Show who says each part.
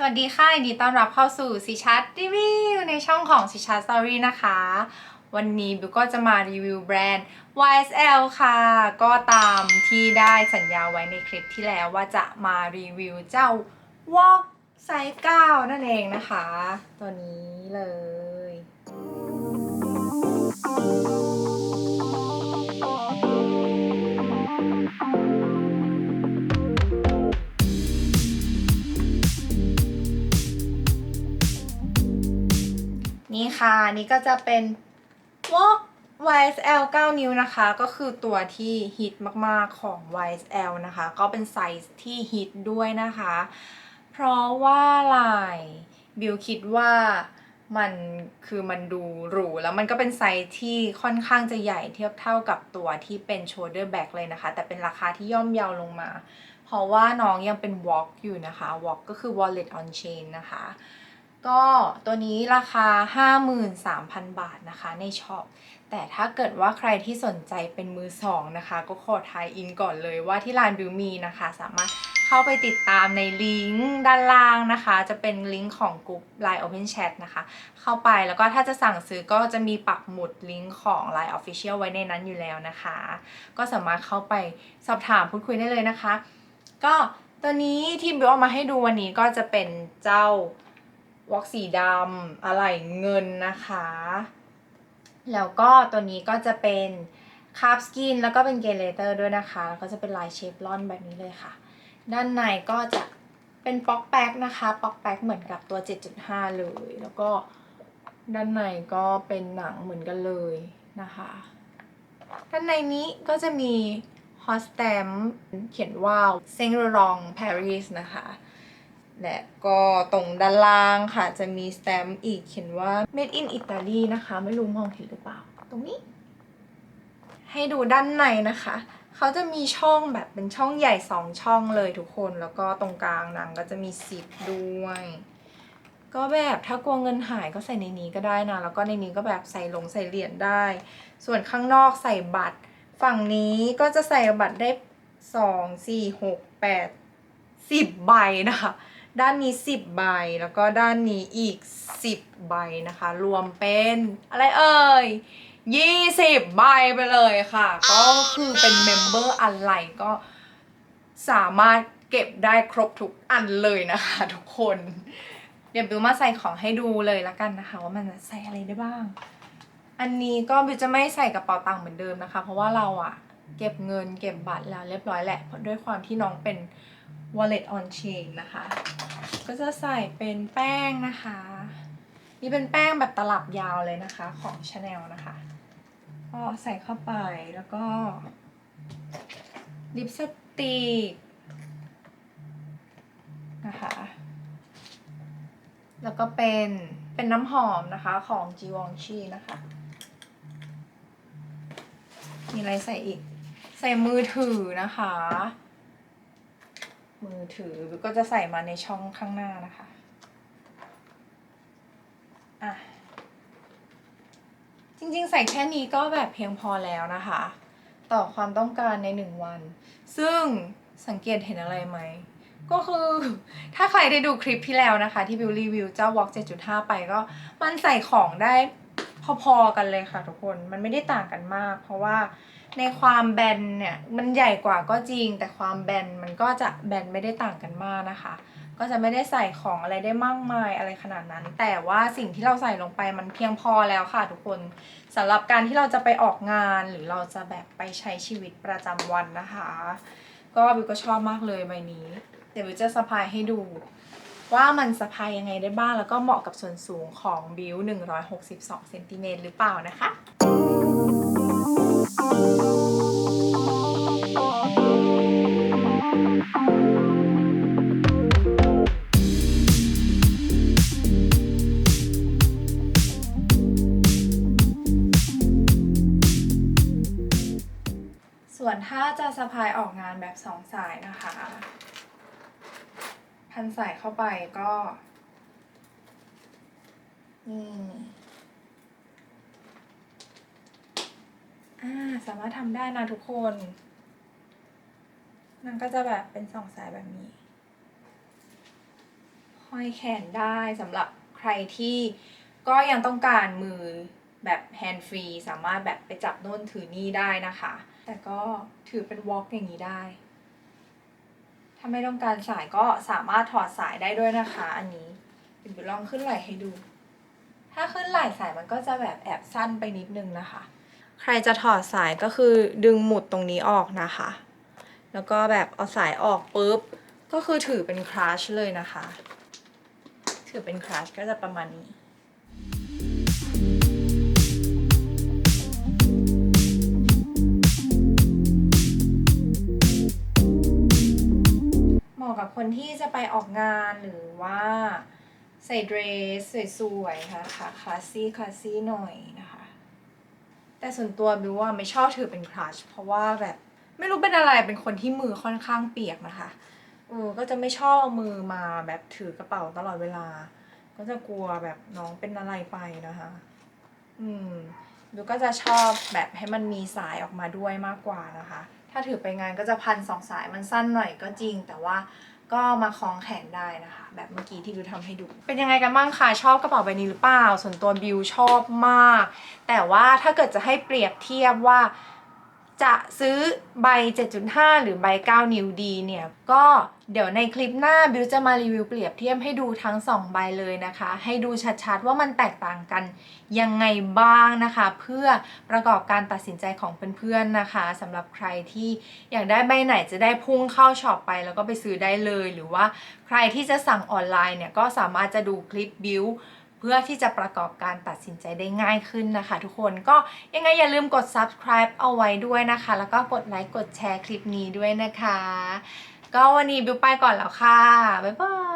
Speaker 1: สวัสดีค่ะยินดีต้อนรับเข้าสู่สิชัดรีวิวในช่องของสิชัดสตอรี่นะคะ วันนี้บิวก็จะมารีวิวแบรนด์ YSL ค่ะ ก็ตามที่ได้สัญญาไว้ในคลิปที่แล้วว่าจะมารีวิวเจ้า Walk ไซส์9นั่นเองนะคะ ตัวนี้เลย ค่ะนี่ก็จะเป็น Walk YSL 9 นิ้วนะคะ ก็คือตัวที่ฮิตมากๆของ YSL นะคะ ก็เป็นไซส์ที่ฮิตด้วยนะคะ เพราะว่าลายบิวคิดว่ามันคือมันดูหรูแล้วมันก็เป็นไซส์ที่ค่อนข้างจะใหญ่เทียบเท่ากับตัวที่เป็น shoulder bag เลยนะคะ แต่เป็นราคาที่ย่อมเยาวลงมา เพราะว่าน้องยังเป็น walk อยู่นะคะ walk ก็คือ wallet on chain นะคะ ก็ตัวนี้ราคา 53,000 บาทนะคะในช็อป แต่ถ้าเกิดว่าใครที่สนใจเป็นมือสองนะคะ ก็ขอทายอินก่อนเลยว่าที่ร้านบิวมีนะคะ สามารถเข้าไปติดตามในลิงก์ด้านล่างนะคะ จะเป็นลิงก์ของกลุ่ม Line Open Chat นะคะ เข้าไปแล้วก็ถ้าจะสั่งซื้อก็จะมีปักหมุดลิงก์ของ Line Official ไว้ในนั้นอยู่แล้วนะคะ ก็สามารถเข้าไปสอบถามพูดคุยได้เลยนะคะ ก็ตัวนี้ที่บิวเอามาให้ดูวันนี้ก็จะเป็นเจ้า วอกสีดำอะไหล่เงินนะคะ แล้วก็ตัวนี้ก็จะเป็นคาร์บสกินแล้วก็เป็นเกเลเตอร์ด้วยนะคะ แล้วก็จะเป็นลายเชฟลอนแบบนี้เลยค่ะ ด้านในก็จะเป็นป๊อกแป๊กนะคะป๊อกแป๊กเหมือนกับตัว 7.5 เลย แล้วก็ด้านในก็เป็นหนังเหมือนกันเลยนะคะ ด้านในนี้ก็จะมีฮอสแตมเขียนว่าเซงรองปารีสนะคะ และก็ตรงด้านล่างค่ะจะมีสแตมป์อีกเขียนว่า made in Italy นะคะ ไม่รู้มองเห็นหรือเปล่า ตรงนี้ ให้ดูด้านในนะคะ เขาจะมีช่องแบบเป็นช่องใหญ่สองช่องเลยทุกคน แล้วก็ตรงกลางหนังก็จะมีซิปด้วย ก็แบบถ้ากลัวเงินหายก็ใส่ในนี้ก็ได้นะ แล้วก็ในนี้ก็แบบใส่ลงใส่เหรียญได้ ส่วนข้างนอกใส่บัตร ฝั่งนี้ก็จะใส่บัตรได้สองสี่หกแปดสิบใบนะคะ ด้านนี้ 10 ใบ แล้วก็ด้านนี้อีก 10 ใบนะคะ รวมเป็นอะไรเอ่ย 20 ใบไปเลยค่ะ ก็คือเป็นเมมเบอร์อะไรก็สามารถเก็บได้ครบทุกอันเลยนะคะ ทุกคน เดี๋ยวบิวมาใส่ของให้ดูเลยละกันนะคะ ว่ามันใส่อะไรได้บ้าง อันนี้ก็บิวจะไม่ใส่กระเป๋าตังค์เหมือนเดิมนะคะ เพราะว่าเราอะเก็บเงินเก็บบัตรแล้วเรียบร้อยแหละด้วยความที่น้องเป็น wallet on chain นะคะ ก็จะใส่เป็นแป้งนะคะ นี่เป็นแป้งแบบตลับยาวเลยนะคะของ Chanel นะคะก็ใส่เข้าไปแล้วก็ลิปสติกนะคะ แล้วก็เป็นเป็นน้ำหอมนะคะของ Givenchy นะคะ มีอะไรใส่อีก ใส่มือถือนะคะ มือถือก็จะใส่มาในช่องข้างหน้านะคะ อะ จริงๆ ใส่แค่นี้ก็แบบเพียงพอแล้วนะคะ ต่อความต้องการในหนึ่งวัน ซึ่งสังเกตเห็นอะไรไหม ก็คือ ถ้าใครได้ดูคลิปที่แล้วนะคะ ที่บิวรีวิวเจ้า Walk 7.5 ไปก็มันใส่ของได้พอๆกันเลยค่ะทุกคน มันไม่ได้ต่างกันมาก เพราะว่า ในความแบนเนี่ยมันใหญ่กว่าก็จริง แต่ความแบนมันก็จะแบนไม่ได้ต่างกันมากนะคะ ก็จะไม่ได้ใส่ของอะไรได้มากมายอะไรขนาดนั้น แต่ว่าสิ่งที่เราใส่ลงไปมันเพียงพอแล้วค่ะทุกคนสำหรับการที่เราจะไปออกงานหรือเราจะแบบไปใช้ชีวิตประจำวันนะคะ ก็บิวก็ชอบมากเลยใบนี้ เดี๋ยวบิวจะสะพายให้ดูว่ามันสะพายยังไงได้บ้าง แล้วก็เหมาะกับส่วนสูงของบิว162เซนติเมตรหรือเปล่านะคะส่ วนถ้าจะสะพายออกงานแบบสองสายนะคะ พันสายเข้าไปก็นี่อ่าสามารถทำได้นะทุกคน มันก็จะแบบเป็นสองสายแบบนี้ ห้อยห้อยแขนได้สำหรับใครที่ก็ยังต้องการมือแบบแฮนด์ฟรีสามารถแบบไปจับโน่นถือนี่ได้นะคะ แต่ก็ถือเป็นวอล์กอย่างนี้ได้ ถ้าไม่ต้องการสายก็สามารถถอดสายได้ด้วยนะคะ อันนี้เดี๋ยวลองขึ้นไหล่ให้ดู ถ้าขึ้นไหล่สายมันก็จะแบบแอบสั้นไปนิดนึงนะคะ ใครจะถอดสายก็คือดึงหมุดตรงนี้ออกนะคะ แล้วก็แบบเอาสายออกปุ๊บ ก็คือถือเป็นคราชเลยนะคะ ถือเป็นคราชก็จะประมาณนี้ กับคนที่จะไปออกงานหรือว่าใส่เดรสสวยๆนะคะคลาสซี่คลาสซี่หน่อยนะคะ แต่ส่วนตัวบิวว่าไม่ชอบถือเป็นคลัชเพราะว่าแบบไม่รู้เป็นอะไรเป็นคนที่มือค่อนข้างเปียกนะคะเออก็จะไม่ชอบเอามือมาแบบถือกระเป๋าตลอดเวลา ก็จะกลัวแบบน้องเป็นอะไรไปนะคะ อืมบิวก็จะชอบแบบให้มันมีสายออกมาด้วยมากกว่านะคะาถือไปงานก็จะพันสองสายมันสั้นหน่อยก็จริง แต่ว่าก็มาคล้องแขนได้นะคะ แบบเมื่อกี้ที่บิวทำให้ดู เป็นยังไงกันบ้างคะชอบกระเป๋าใบนี้หรือเปล่า ส่วนตัวบิวชอบมาก แต่ว่าถ้าเกิดจะให้เปรียบเทียบว่า จะซื้อใบ 7.5 หรือใบ 9 นิ้วดีเนี่ย ก็เดี๋ยวในคลิปหน้าบิวจะมารีวิวเปรียบเทียบให้ดูทั้ง 2 ใบเลยนะคะ ให้ดูชัดๆว่ามันแตกต่างกันยังไงบ้างนะคะ เพื่อประกอบการตัดสินใจของเพื่อนๆนะคะสำหรับใครที่อยากได้ใบไหนจะได้พุ่งเข้าช็อปไปแล้วก็ไปซื้อได้เลย หรือว่าใครที่จะสั่งออนไลน์เนี่ยก็สามารถจะดูคลิปบิว เพื่อที่จะประกอบการตัดสินใจได้ง่ายขึ้นนะคะ ทุกคนก็ยังไงอย่าลืมกด subscribe เอาไว้ด้วยนะคะ แล้วก็กดไลค์กดแชร์คลิปนี้ด้วยนะคะ ก็วันนี้บิวไปก่อนแล้วค่ะ บ๊ายบาย